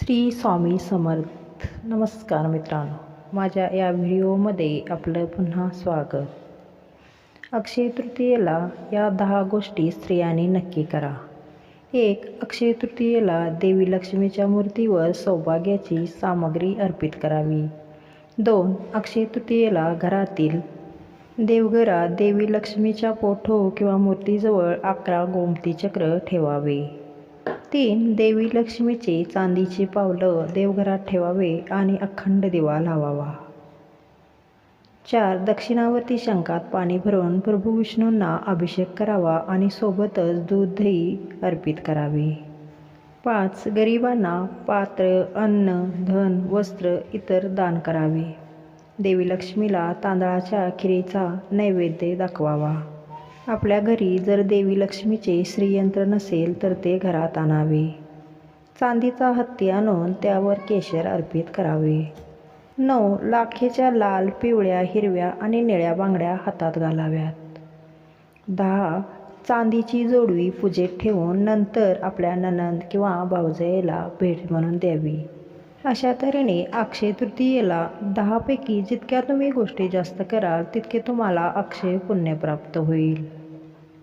श्री स्वामी समर्थ. नमस्कार मित्रांनो. माझ्या या व्हिडिओमध्ये आपलं पुन्हा स्वागत. अक्षय तृतीयेला या दहा गोष्टी स्त्रियांनी नक्की करा. एक अक्षय तृतीयेला देवी लक्ष्मीच्या मूर्तीवर सौभाग्याची सामग्री अर्पित करावी. दोन अक्षय तृतीयेला घरातील देवघरात देवी लक्ष्मीच्या पोठो किंवा मूर्तीजवळ अकरा गोमती चक्र ठेवावे. तीन देवी लक्ष्मीचे चांदीचे पावलं देवघरात ठेवावे आणि अखंड दिवा लावावा. चार दक्षिणावर्ती शंकात पाणी भरून प्रभू विष्णूंना अभिषेक करावा आणि सोबतच दूध दही अर्पित करावे. पाच गरिबांना पात्र अन्न धन वस्त्र इतर दान करावे. देवी लक्ष्मीला तांदळाच्या खिरीचा नैवेद्य दाखवावा. आपल्या घरी जर देवी लक्ष्मीचे श्रीयंत्र नसेल तर ते घरात आणावे. चांदीचा हत्ती आणून त्यावर केशर अर्पित करावे. नऊ लाखेच्या लाल पिवळ्या हिरव्या आणि निळ्या बांगड्या हातात घालाव्यात. दहा चांदीची जोडवी पूजेत ठेवून नंतर आपल्या ननंद किंवा भावजयेला भेट म्हणून द्यावी. अशा तऱ्हेने अक्षय तृतीयेला दहापैकी जितक्या तुम्ही गोष्टी जास्त कराल तितके तुम्हाला अक्षय पुण्य प्राप्त होईल.